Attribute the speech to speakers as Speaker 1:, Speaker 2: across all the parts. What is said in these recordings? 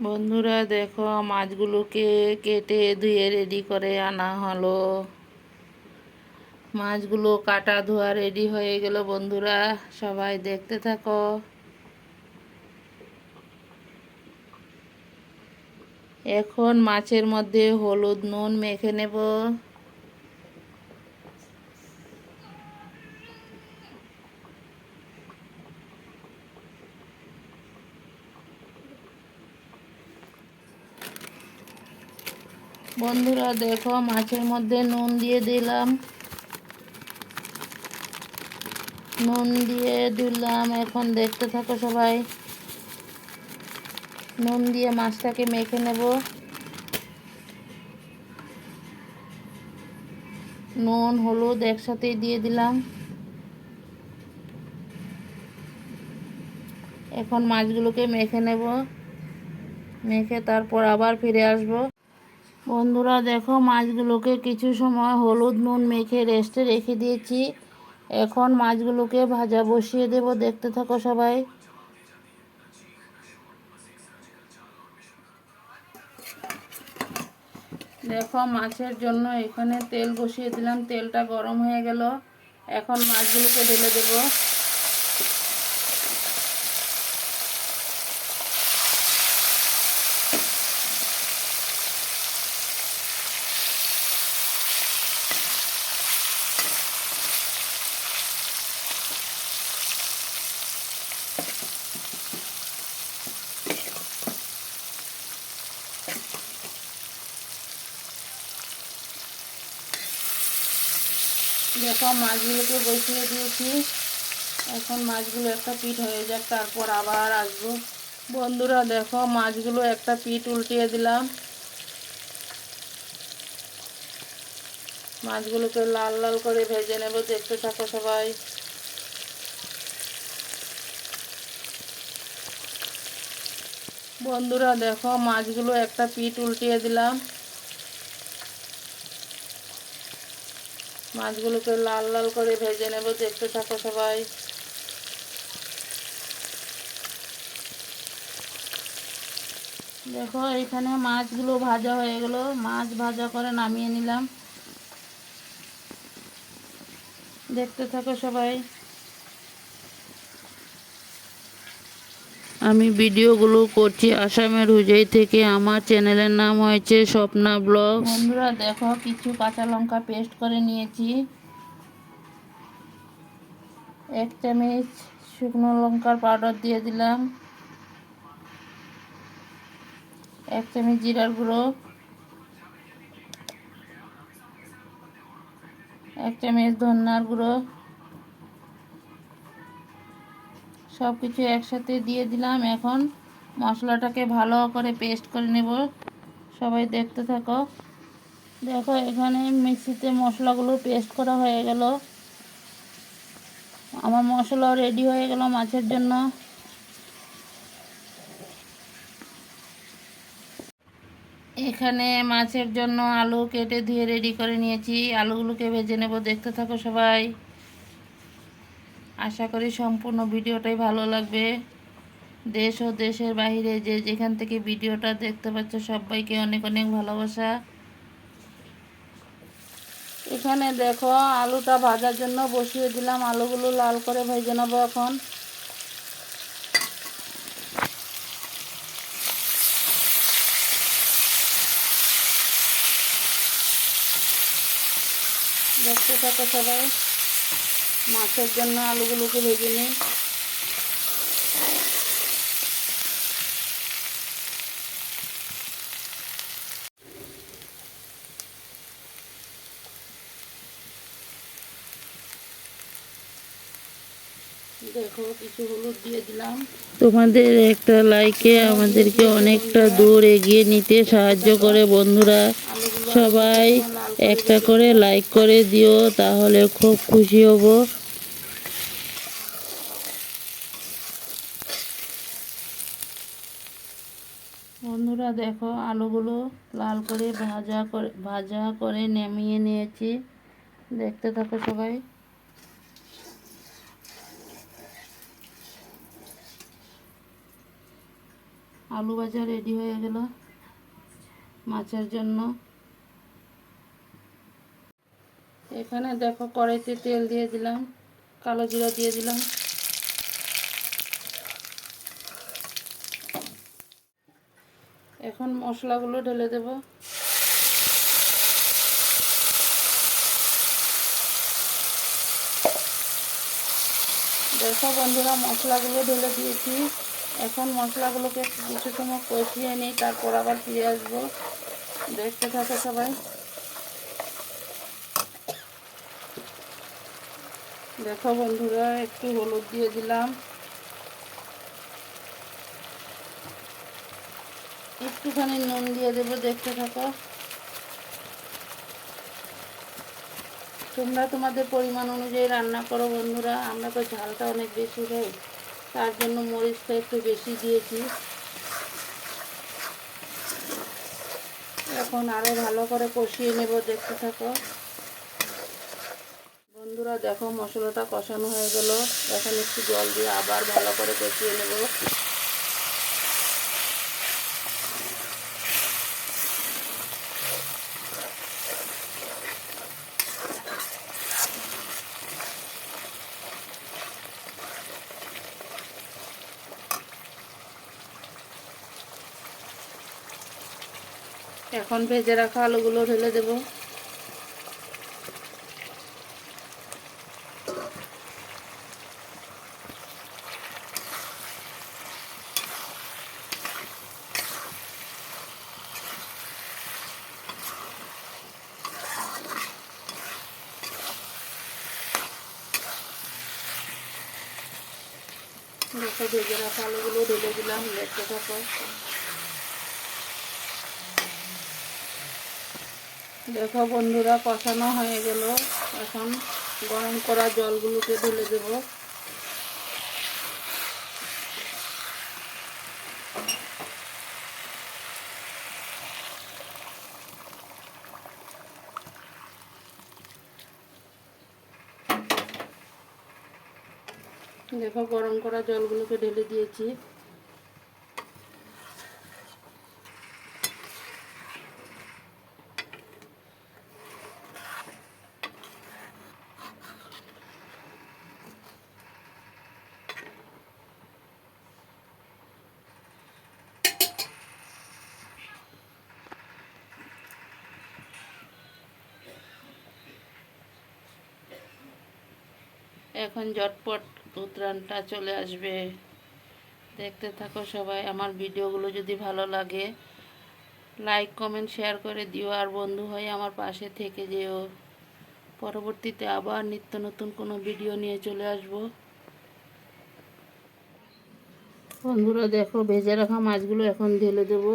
Speaker 1: বন্ধুরা, দেখো মাছগুলোকে কেটে ধুয়ে রেডি করে আনা হলো। মাছগুলো কাটা ধোয়া রেডি হয়ে গেল বন্ধুরা, সবাই দেখতে থাকো। এখন মাছের মধ্যে হলুদ নুন মেখে নেব। বন্ধুরা দেখো, মাছের মধ্যে নুন দিয়ে দিলাম। নুন দিয়ে দিলাম, এখন দেখতে থাকো সবাই। নুন দিয়ে মাছটাকে মেখে নেব। নুন, হলুদ একসাথেই দিয়ে দিলাম। এখন মাছগুলোকে মেখে নেব। মেখে তারপর আবার ফিরে আসব। বন্ধুরা দেখো মাছগুলোকে কিছু সময় হলুদ নুন মেখে রেস্টে রেখে দিয়েছি। এখন মাছগুলোকে ভাজা বসিয়ে দেব, দেখতে থাকো সবাই। দেখো মাছের জন্য এখানে তেল বসিয়ে দিলাম, তেলটা গরম হয়ে গেল। এখন মাছগুলোকে ঢেলে দেবো। দেখো, মাছগুলোকে বসিয়ে দিয়েছি। এখন মাছগুলো একটা পিঠ হয়ে যাক, তারপর আবার আসব। বন্ধুরা, দেখো, মাছগুলো একটা পিঠ উল্টিয়ে দিলাম। মাছগুলোকে লাল লাল করে ভেজে নেব, দেখতে থাকো সবাই। বন্ধুরা, দেখো, মাছগুলো একটা পিঠ উল্টিয়ে দিলাম। মাছগুলোকে লাল লাল করে ভেজে নেব, দেখতে থাকো সবাই। দেখো এখানে মাছগুলো ভাজা হয়ে গেল। মাছ ভাজা করে নামিয়ে নিলাম। দেখতে থাকো সবাই। আমি ভিডিওগুলো করছি আসামের হুজাই থেকে। আমার চ্যানেলের নাম হয়েছে স্বপ্না ব্লগ বন্ধুরা, দেখো, কিছু কাঁচা লঙ্কা পেস্ট করে নিয়েছি। এক চামচ শুকনো লঙ্কার পাউডার দিয়ে দিলাম। এক চামচ জিরার গুঁড়ো। এক চামচ ধন্যার গুঁড়ো। সব কিছু একসাথে দিয়ে দিলাম। এখন মশলাটাকে ভালো করে পেস্ট করে নেব। সবাই দেখতে থাকো। দেখো, এখানে মিক্সিতে মশলাগুলো পেস্ট করা হয়ে গেল। আমার মশলা রেডি হয়ে গেল মাছের জন্য। এখানে মাছের জন্য আলু কেটে ধুয়ে রেডি করে নিয়েছি। আলুগুলোকে ভেজে নেব। দেখতে থাকো সবাই। আশা করি সম্পূর্ণ ভিডিওটাই ভালো লাগবে। দেশ ও দেশের বাইরে যে যেখান থেকে ভিডিওটা দেখতে পাচ্ছ, সবাইকে অনেক অনেক ভালোবাসা। এখানে দেখো, আলুটা ভাজার জন্য বসিয়ে দিলাম। আলুগুলো লাল করে ভেজে নেব এখন। দেখতে থাকো সবাই। মাছের জন্য আলুগুলোকে ভেজে নিই। দেখো কিছু হলুদ দিয়ে দিলাম। তোমাদের একটা লাইকে আমাদেরকে অনেকটা দূর এগিয়ে নিতে সাহায্য করে বন্ধুরা। সবাই একটা করে লাইক করে দিও, তাহলে খুব খুশি হব। বন্ধুরা দেখো, আলুগুলো লাল করে ভাজা করে ভাজা করে নামিয়ে নিয়েছি। দেখতে থাকো সবাই। আলু ভাজা রেডি হয়ে গেল মাছের জন্য। এখানে দেখো কড়াইতে তেল দিয়ে দিলাম, কালো জিরা দিয়ে দিলাম। এখন মশলাগুলো ঢেলে দেব। দেখো বন্ধুরা, মশলাগুলো ঢেলে দিয়েছি। এখন মশলাগুলোকে কিছু সময় কষিয়ে নিই, তারপর আবার ফিরে আসব। দেখতে থাকে সবাই। দেখো বন্ধুরা, একটু হলুদ দিয়ে দিলাম। একটুখানি নুন দিয়ে দেবো, দেখতে থাকো। তোমরা তোমাদের পরিমাণ অনুযায়ী রান্না করো বন্ধুরা, আমরা তো ঝালটা অনেক বেশি খাই, তার জন্য মরিচটা একটু বেশি দিয়েছি। এখন আরও ভালো করে কষিয়ে নেব, দেখতে থাকো। বন্ধুরা, দেখো মশলাটা কষানো হয়ে গেল। এখন একটু জল দিয়ে আবার ভালো করে কষিয়ে নেব। এখন ভেজে রাখা আলুগুলো ঢেলে দেব। দেখো ভেজে রাখা, আলুগুলো ঢেলে দিলাম দেখতে থাকো। দেখো বন্ধুরা, কষানো হয়ে গেল। এখন গরম করা জলগুলোকে ঢেলে দেব। দেখো গরম করা জলগুলোকে ঢেলে দিয়েছি। এখন ঝটপট উত্তরায়ণটা চলে আসবে। দেখতে থাকো সবাই, আমার ভিডিওগুলো যদি ভালো লাগে লাইক কমেন্ট শেয়ার করে দিও। আর বন্ধু হয়ে আমার পাশে থেকে যেও। পরবর্তীতে আবার নিত্য নতুন কোনো ভিডিও নিয়ে চলে আসব। বন্ধুরা দেখো, ভেজে রাখা মাছগুলো এখন ঢেলে দেবো।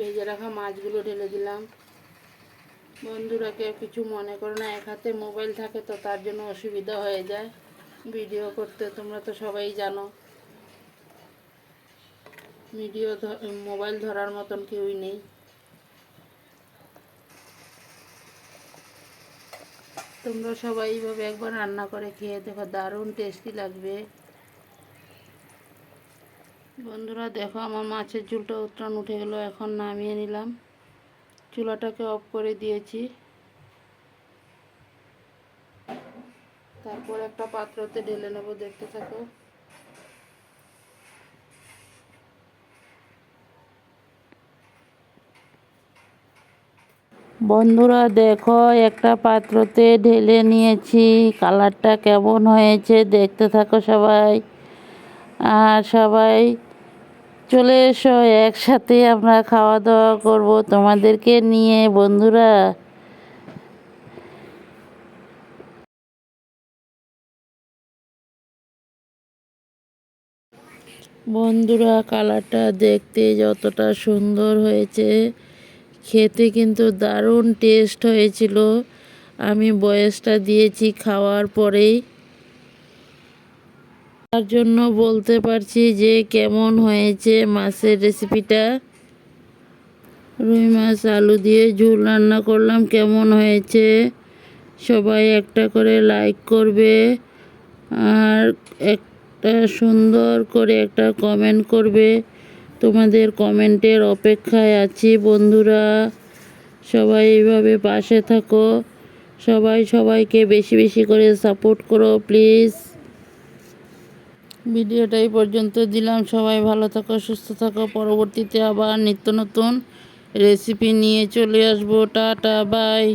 Speaker 1: ভেজে রাখা মাছগুলো ঢেলে দিলাম। বন্ধুরা কেউ কিছু মনে করো না, এক হাতে মোবাইল থাকে তো তার জন্য অসুবিধা হয়ে যায়। ভিডিও করতে তোমরা তো সবাই জানো। ভিডিও মোবাইল ধরার মতন কেউই নেই। তোমরা সবাই এইভাবে একবার রান্না করে খেয়ে দেখো, দারুণ টেস্টি লাগবে। বন্ধুরা, দেখো আমার মাছের ঝুলটা উত্তরাণ উঠে গেল, এখন নামিয়ে নিলাম। চুলাটাকে অফ করে দিয়েছি। তারপর একটা পাত্রতে ঢেলে নেব, দেখতে থাকো। বন্ধুরা, দেখো একটা পাত্রতে ঢেলে নিয়েছি। কালারটা কেমন হয়েছে, দেখতে থাকো সবাই। আর সবাই চলে এসো, একসাথে আমরা খাওয়া দাওয়া করব তোমাদেরকে নিয়ে, বন্ধুরা। বন্ধুরা, কালারটা দেখতে যতটা সুন্দর হয়েছে, খেতে কিন্তু দারুণ টেস্ট হয়েছিল। আমি বয়সটা দিয়েছি খাওয়ার পরেই। তার জন্য বলতে পারছি যে কেমন হয়েছে মাছের রেসিপিটা।
Speaker 2: রুই মাছ, আলু দিয়ে ঝোল রান্না করলাম, কেমন হয়েছে? সবাই একটা করে লাইক করবে আর একটা সুন্দর করে একটা কমেন্ট করবে। তোমাদের কমেন্টের অপেক্ষায় আছি বন্ধুরা। সবাই এইভাবে পাশে থাকো। সবাই সবাইকে বেশি বেশি করে সাপোর্ট করো প্লিজ ভিডিওটা এই পর্যন্ত দিলাম। সবাই ভালো থাকো, সুস্থ থাকো। পরবর্তীতে আবার নিত্য নতুন রেসিপি নিয়ে চলে আসব। Tata bye